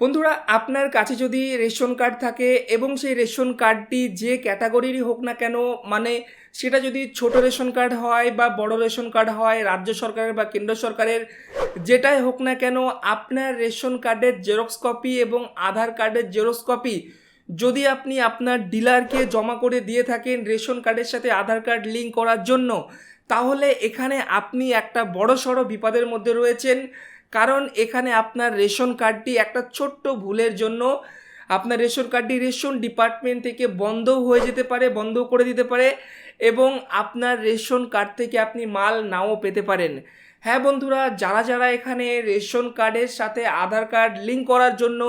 বন্ধুরা, আপনার কাছে যদি রেশন কার্ড থাকে এবং সেই রেশন কার্ডটি যে ক্যাটাগরিরই হোক না কেন মানে সেটা যদি ছোট রেশন কার্ড হয় বা বড় রেশন কার্ড হয়, রাজ্য সরকারের বা কেন্দ্র সরকারের, যেটাই হোক না কেন, আপনার রেশন কার্ডের জেরক্স কপি এবং আধার কার্ডের জেরক্স কপি, যদি আপনি আপনার ডিলারকে জমা করে দিয়ে থাকেন রেশন কার্ডের সাথে আধার কার্ড লিঙ্ক করার জন্য, তাহলে এখানে আপনি একটা বড় সড়ো বিপদের মধ্যে রয়েছেন। কারণ এখানে আপনার রেশন কার্ডটি একটা ছোট্ট ভুলের জন্য আপনার রেশন কার্ডটি রেশন ডিপার্টমেন্ট থেকে বন্ধ হয়ে যেতে পারে, বন্ধ করে দিতে পারে এবং আপনার রেশন কার্ড থেকে আপনি মাল নাও পেতে পারেন। হ্যাঁ বন্ধুরা, যারা যারা এখানে রেশন কার্ডের সাথে আধার কার্ড লিঙ্ক করার জন্য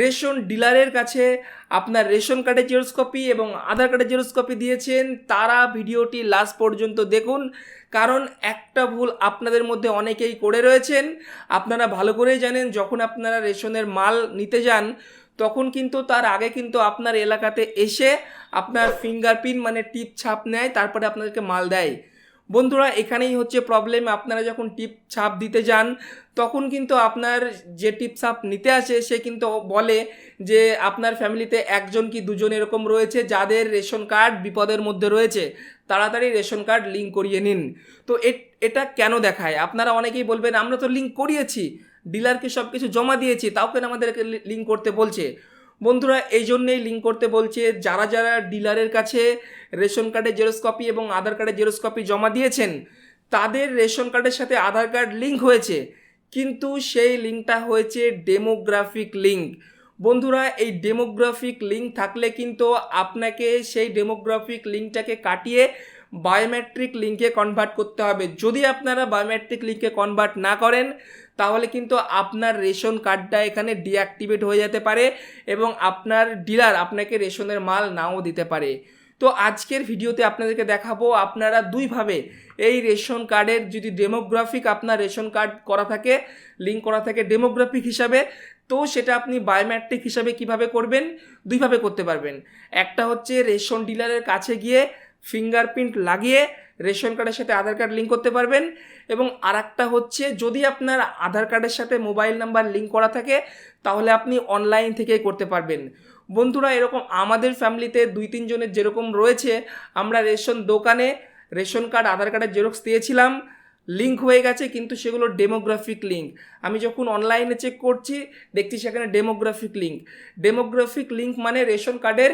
রেশন ডিলারের কাছে আপনার রেশন কার্ডের জেরক্স কপি এবং আধার কার্ডের জেরক্স কপি দিয়েছেন। তারা ভিডিওটি লাস্ট পর্যন্ত দেখুন, কারণ একটা ভুল আপনাদের মধ্যে অনেকেই করে রয়েছেন। আপনারা ভালো করেই জানেন, যখন আপনারা রেশনের মাল নিতে যান, তখন কিন্তু তার আগে কিন্তু আপনার এলাকাতে এসে আপনার ফিঙ্গারপ্রিন্ট মানে টিপ ছাপ নেয়, তারপরে আপনাদেরকে মাল দেয়। বন্ধুরা, এখানেই হচ্ছে প্রবলেম আপনারা যখন টিপ ছাপ দিতে যান, তখন কিন্তু আপনার যে টিপ ছাপ নিতে আসে, সে কিন্তু বলে যে আপনার ফ্যামিলিতে একজন কি দুজন এরকম রয়েছে, যাদের রেশন কার্ড বিপদের মধ্যে রয়েছে। তাড়াতাড়ি রেশন কার্ড লিঙ্ক করিয়ে নিন। তো এটা কেন দেখায়? আপনারা অনেকেই বলবেন, আমরা তো লিঙ্ক করিয়েছি। ডিলারকে সব কিছু জমা দিয়েছি, তাও কেন আমাদেরকে লিঙ্ক করতে বলছে? বন্ধুরা, এই জন্যেই লিঙ্ক করতে বলছে, যারা যারা ডিলারের কাছে রেশন কার্ডের জেরক্স কপি এবং আধার কার্ডের জেরক্স কপি জমা দিয়েছেন, তাদের রেশন কার্ডের সাথে আধার কার্ড লিঙ্ক হয়েছে। কিন্তু সেই লিঙ্কটা হয়েছে ডেমোগ্রাফিক লিঙ্ক বন্ধুরা, এই ডেমোগ্রাফিক লিঙ্ক থাকলে কিন্তু আপনাকে সেই ডেমোগ্রাফিক লিঙ্কটাকে কাটিয়ে বায়োমেট্রিক লিঙ্কে কনভার্ট করতে হবে। যদি আপনারা বায়োমেট্রিক লিঙ্কে কনভার্ট না করেন, তাহলে কিন্তু আপনার রেশন কার্ডটা এখানে ডিঅ্যাক্টিভেট হয়ে যেতে পারে এবং আপনার ডিলার আপনাকে রেশনের মাল নাও দিতে পারে। তো আজকের ভিডিওতে আপনাদেরকে দেখাবো আপনারা দুইভাবে এই রেশন কার্ডের যদি ডেমোগ্রাফিক আপনার রেশন কার্ড করা থাকে লিঙ্ক করা থাকে ডেমোগ্রাফিক হিসাবে, তো সেটা আপনি বায়োমেট্রিক হিসাবে কীভাবে করবেন? দুইভাবে করতে পারবেন। একটা হচ্ছে রেশন ডিলারের কাছে গিয়ে ফিঙ্গারপ্রিন্ট লাগিয়ে রেশন কার্ডের সাথে আধার কার্ড লিঙ্ক করতে পারবেন। এবং আর হচ্ছে, যদি আপনার আধার কার্ডের সাথে মোবাইল নাম্বার লিঙ্ক করা থাকে, তাহলে আপনি অনলাইন থেকেই করতে পারবেন। বন্ধুরা, এরকম আমাদের ফ্যামিলিতে দুই, তিনজনের যেরকম রয়েছে, আমরা রেশন দোকানে রেশন কার্ড, আধার কার্ডের জেরক্স দিয়েছিলাম। লিঙ্ক হয়ে গেছে, কিন্তু সেগুলো ডেমোগ্রাফিক লিঙ্ক আমি যখন অনলাইনে চেক করছি, দেখছি সেখানে ডেমোগ্রাফিক লিঙ্ক ডেমোগ্রাফিক লিঙ্ক মানে রেশন কার্ডের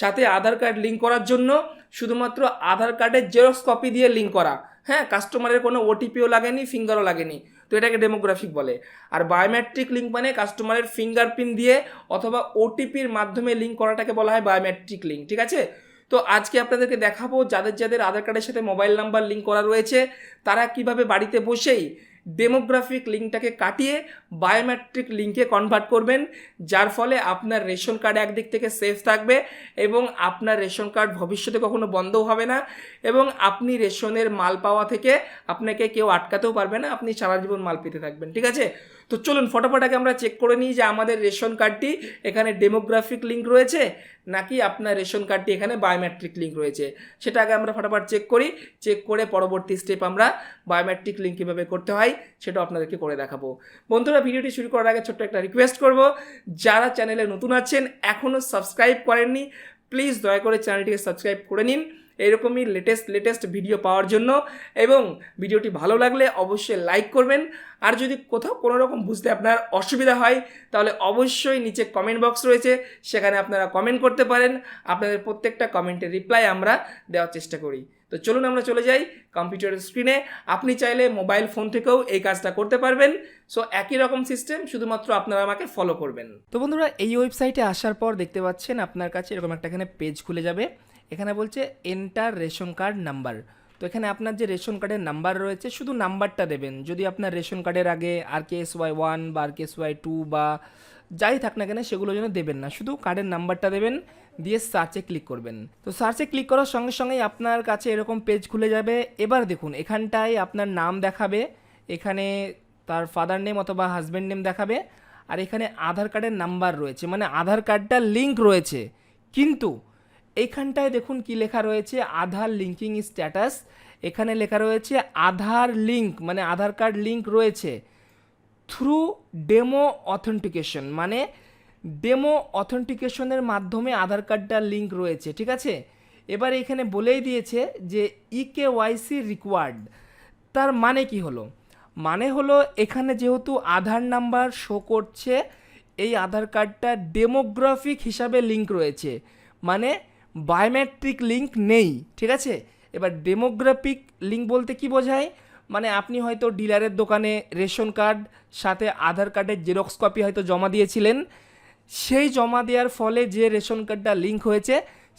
সাথে আধার কার্ড লিঙ্ক করার জন্য শুধুমাত্র আধার কার্ডের জেরক্স কপি দিয়ে লিঙ্ক করা। হ্যাঁ কাস্টমারের কোনো ওটিপিও লাগেনি ফিঙ্গারও লাগেনি। তো এটাকে ডেমোগ্রাফিক বলে। আর বায়োমেট্রিক লিঙ্ক মানে কাস্টমারের ফিঙ্গারপ্রিন্ট দিয়ে অথবা ওটিপির মাধ্যমে লিঙ্ক করাটাকে বলা হয় বায়োমেট্রিক লিঙ্ক ঠিক আছে? তো আজকে আপনাদেরকে দেখাবো যাদের যাদের আধার কার্ডের সাথে মোবাইল নাম্বার লিঙ্ক করা রয়েছে, তারা কীভাবে বাড়িতে বসেই ডেমোগ্রাফিক লিঙ্কটাকে কাটিয়ে বায়োমেট্রিক লিঙ্কে কনভার্ট করবেন, যার ফলে আপনার রেশন কার্ড একদিক থেকে সেফ থাকবে এবং আপনার রেশন কার্ড ভবিষ্যতে কখনো বন্ধও হবে না এবং আপনি রেশনের মাল পাওয়া থেকে আপনাকে কেউ আটকাতেও পারবে না, আপনি সারা জীবন মাল পেতে থাকবেন, ঠিক আছে? তো চলুন ফটোফট আগে আমরা চেক করে নিই যে আমাদের রেশন কার্ডটি এখানে ডেমোগ্রাফিক লিঙ্ক রয়েছে, নাকি আপনার রেশন কার্ডটি এখানে বায়োমেট্রিক লিঙ্ক রয়েছে। সেটা আগে আমরা ফটাফট চেক করি। চেক করে পরবর্তী স্টেপ আমরা বায়োমেট্রিক লিঙ্ক কীভাবে করতে হয় সেটা আপনাদেরকে করে দেখাবো। বন্ধুরা ভিডিওটি শুরু করার আগে ছোট্ট একটা রিকোয়েস্ট করব। যারা চ্যানেলে নতুন আছেন এখনও সাবস্ক্রাইব করেননি প্লিজ দয়া করে চ্যানেলটিকে সাবস্ক্রাইব করে নিন। এরকমই লেটেস্ট লেটেস্ট ভিডিও পাওয়ার জন্য। এবং ভিডিওটি ভালো লাগলে অবশ্যই লাইক করবেন। আর যদি কোথাও কোনো রকম বুঝতে আপনার অসুবিধা হয়, তাহলে অবশ্যই নিচে কমেন্ট বক্স রয়েছে। সেখানে আপনারা কমেন্ট করতে পারেন। আপনাদের প্রত্যেকটা কমেন্টের রিপ্লাই আমরা দেওয়ার চেষ্টা করি। তো চলুন আমরা চলে যাই কম্পিউটারের স্ক্রিনে আপনি চাইলে মোবাইল ফোন থেকেও এই কাজটা করতে পারবেন। সো একই রকম সিস্টেম শুধুমাত্র আপনারা আমাকে ফলো করবেন। তো বন্ধুরা, এই ওয়েবসাইটে আসার পর দেখতে পাচ্ছেন আপনার কাছে এরকম একটা এখানে পেজ খুলে যাবে। এখানে বলছে এন্টার রেশন কার্ড নাম্বার তো এখানে আপনার যে রেশন কার্ডের নাম্বার রয়েছে, শুধু নাম্বারটা দেবেন। যদি আপনার রেশন কার্ডের আগে R K S Y one বা R K S Y two বা যাই থাক না কেন, সেগুলো যেন দেবেন না। শুধু কার্ডের নাম্বারটা দেবেন, দিয়ে সার্চে ক্লিক করবেন। তো সার্চে ক্লিক করার সঙ্গে সঙ্গেই আপনার কাছে এরকম পেজ খুলে যাবে। এবার দেখুন, এখানটায় আপনার নাম দেখাবে, এখানে তার ফাদার নেম অথবা হাজব্যান্ড নেম দেখাবে, আর এখানে আধার কার্ডের নাম্বার রয়েছে। মানে আধার কার্ডটা লিঙ্ক রয়েছে। কিন্তু এইখানটায় দেখুন কি লেখা রয়েছে, আধার লিঙ্কিং স্ট্যাটাস এখানে লেখা রয়েছে, আধার লিঙ্ক মানে আধার কার্ড লিঙ্ক রয়েছে। থ্রু ডেমো অথেন্টিকেশন মানে ডেমো অথেন্টিকেশনের মাধ্যমে আধার কার্ডটা লিঙ্ক রয়েছে, ঠিক আছে? এবার এখানে বলেই দিয়েছে যে E ইকে ওয়াইসি রিকোয়ার্ড তার মানে কি হলো? মানে হলো এখানে যেহেতু আধার নাম্বার শো করছে, এই আধার কার্ডটা ডেমোগ্রাফিক হিসাবে লিঙ্ক রয়েছে। মানে বায়োমেট্রিক লিঙ্ক নেই, ঠিক আছে? এবার ডেমোগ্রাফিক লিঙ্ক বলতে কি বোঝায়? মানে আপনি হয়তো ডিলারের দোকানে রেশন কার্ড, সাথে আধার কার্ডের জেরক্স কপি হয়তো জমা দিয়েছিলেন। সেই জমা দেওয়ার ফলে যে রেশন কার্ডটা লিঙ্ক হয়েছে,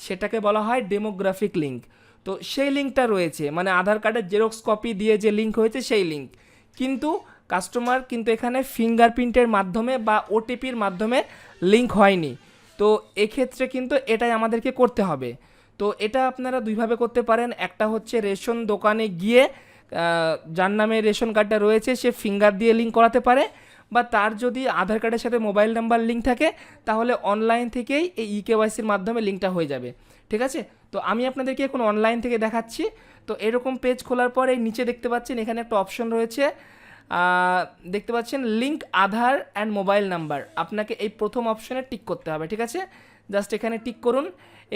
সেটাকে বলা হয় ডেমোগ্রাফিক লিঙ্ক তো সেই লিঙ্কটা রয়েছে মানে আধার কার্ডের জেরক্স কপি দিয়ে যে লিঙ্ক হয়েছে, সেই লিঙ্ক কিন্তু কাস্টমার কিন্তু এখানে ফিঙ্গারপ্রিন্টের মাধ্যমে বা ওটিপির মাধ্যমে লিঙ্ক হয়নি। তো এক্ষেত্রে কিন্তু এটাই আমাদেরকে করতে হবে। তো এটা আপনারা দুইভাবে করতে পারেন। একটা হচ্ছে রেশন দোকানে গিয়ে যার নামে রেশন কার্ডটা রয়েছে, সে ফিঙ্গার দিয়ে লিঙ্ক করাতে পারে বা তার যদি আধার কার্ডের সাথে মোবাইল নাম্বার লিঙ্ক থাকে, তাহলে অনলাইন থেকেই এই E ইকেওয়াইসির মাধ্যমে লিঙ্কটা হয়ে যাবে। ঠিক আছে? তো আমি আপনাদেরকে এখন অনলাইন থেকে দেখাচ্ছি। তো এরকম পেজ খোলার পর এই নিচে দেখতে পাচ্ছেন, এখানে একটা অপশন রয়েছে। দেখতে পাচ্ছেন link Aadhaar and mobile number আপনাকে এই প্রথম অপশনে টিক করতে হবে, ঠিক আছে? জাস্ট এখানে টিক করুন।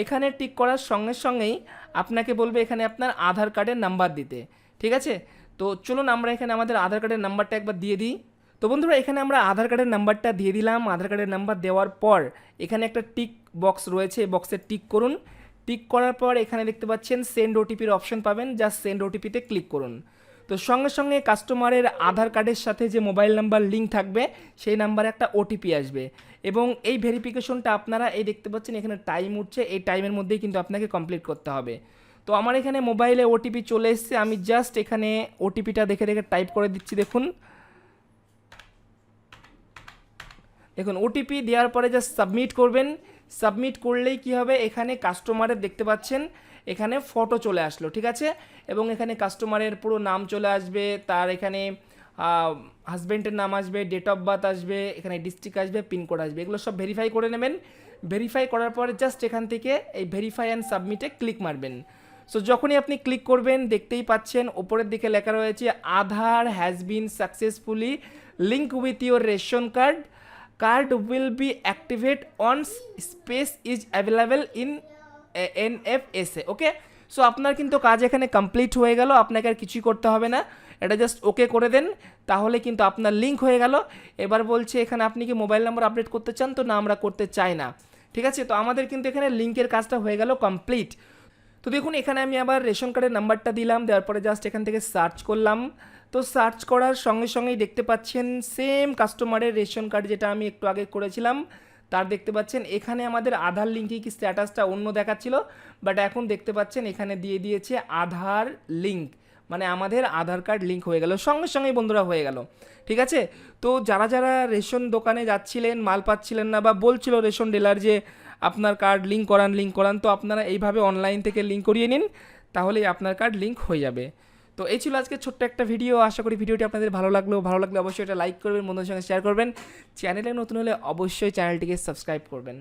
এখানে টিক করার সঙ্গে সঙ্গেই আপনাকে বলবে এখানে আপনার আধার কার্ডের নাম্বার দিতে, ঠিক আছে? তো চলুন আমরা এখানে আমাদের আধার কার্ডের নাম্বারটা একবার দিয়ে দিই। তো বন্ধুরা, এখানে আমরা আধার কার্ডের নাম্বারটা দিয়ে দিলাম। আধার কার্ডের নাম্বার দেওয়ার পর এখানে একটা টিক বক্স রয়েছে, এই বক্সে টিক করুন। টিক করার পর এখানে দেখতে পাচ্ছেন সেন্ড ওটিপির অপশন পাবেন। জাস্ট সেন্ড ওটিপিতে ক্লিক করুন। তো সঙ্গে সঙ্গে কাস্টমারের আধার কার্ডের সাথে যে মোবাইল নাম্বার লিঙ্ক থাকবে, সেই নাম্বারে একটা ওটিপি আসবে। এবং এই ভেরিফিকেশনটা আপনারা এই দেখতে পাচ্ছেন, এখানে টাইম উঠছে, এই টাইমের মধ্যেই কিন্তু আপনাকে কমপ্লিট করতে হবে। তো আমার এখানে মোবাইলে ওটিপি চলে এসছে, আমি জাস্ট এখানে ওটিপিটা দেখে দেখে টাইপ করে দিচ্ছি, দেখুন। দেখুন ওটিপি দেওয়ার পরে জাস্ট সাবমিট করবেন। সাবমিট করলেই কি হবে? এখানে কাস্টমারের দেখতে পাচ্ছেন এখানে ফটো চলে আসলো, ঠিক আছে? এবং এখানে কাস্টমারের পুরো নাম চলে আসবে, তার এখানে হাজব্যান্ডের নাম আসবে ডেট অফ বার্থ আসবে, এখানে ডিস্ট্রিক্ট আসবে পিনকোড আসবে, এগুলো সব ভেরিফাই করে নেবেন। ভেরিফাই করার পরে জাস্ট এখান থেকে এই ভেরিফাই অ্যান্ড সাবমিটে ক্লিক মারবেন। সো যখনই আপনি ক্লিক করবেন, দেখতেই পাচ্ছেন, ওপরের দিকে লেখা রয়েছে, Aadhaar has been successfully link with your ration card card will be activate on space is available in N F S A okay so আপনার কিন্তু কাজ এখানে কমপ্লিট হয়ে গেল, আপনাকে আর কিছুই করতে হবে না। এটা জাস্ট ওকে করে দেন, তাহলে কিন্তু আপনার লিঙ্ক হয়ে গেল। এবার বলছে, এখানে আপনি কি মোবাইল নাম্বার আপডেট করতে চান? তো না, আমরা করতে চাই না। ঠিক আছে? তো আমাদের কিন্তু এখানে লিঙ্কের কাজটা হয়ে গেল কমপ্লিট তো দেখুন, এখানে আমি আবার রেশন কার্ডের নাম্বারটা দিলাম, দেওয়ার পরে জাস্ট এখান থেকে সার্চ করলাম। তো সার্চ করার সঙ্গে সঙ্গেই দেখতে পাচ্ছেন সেম কাস্টমারের রেশন কার্ড যেটা আমি একটু আগে করেছিলাম। তার দেখতে পাচ্ছেন, এখানে আমাদের আধার লিঙ্কে কি স্ট্যাটাসটা অন্য দেখাচ্ছিল, বাট এখন দেখতে পাচ্ছেন এখানে দিয়ে দিয়েছে আধার লিঙ্ক মানে আমাদের আধার কার্ড লিঙ্ক হয়ে গেল, সঙ্গে সঙ্গেই বন্ধুরা হয়ে গেল, ঠিক আছে? তো যারা যারা রেশন দোকানে যাচ্ছিলেন, মাল পাচ্ছিলেন না বা বলছিল রেশন ডিলার যে আপনার কার্ড লিঙ্ক করান লিঙ্ক করান, তো আপনারা এইভাবে অনলাইন থেকে লিঙ্ক করিয়ে নিন, তাহলেই আপনার কার্ড লিঙ্ক হয়ে যাবে। তো এই ছিল আজকে ছোট্ট একটা ভিডিও আশা করি ভিডিওটি আপনাদের ভালো লাগল। ভালো লাগলে অবশ্যই এটা লাইক করবেন, বন্ধুদের সঙ্গে শেয়ার করবেন। চ্যানেলে নতুন হলে অবশ্যই চ্যানেলটিকে সাবস্ক্রাইব করবেন।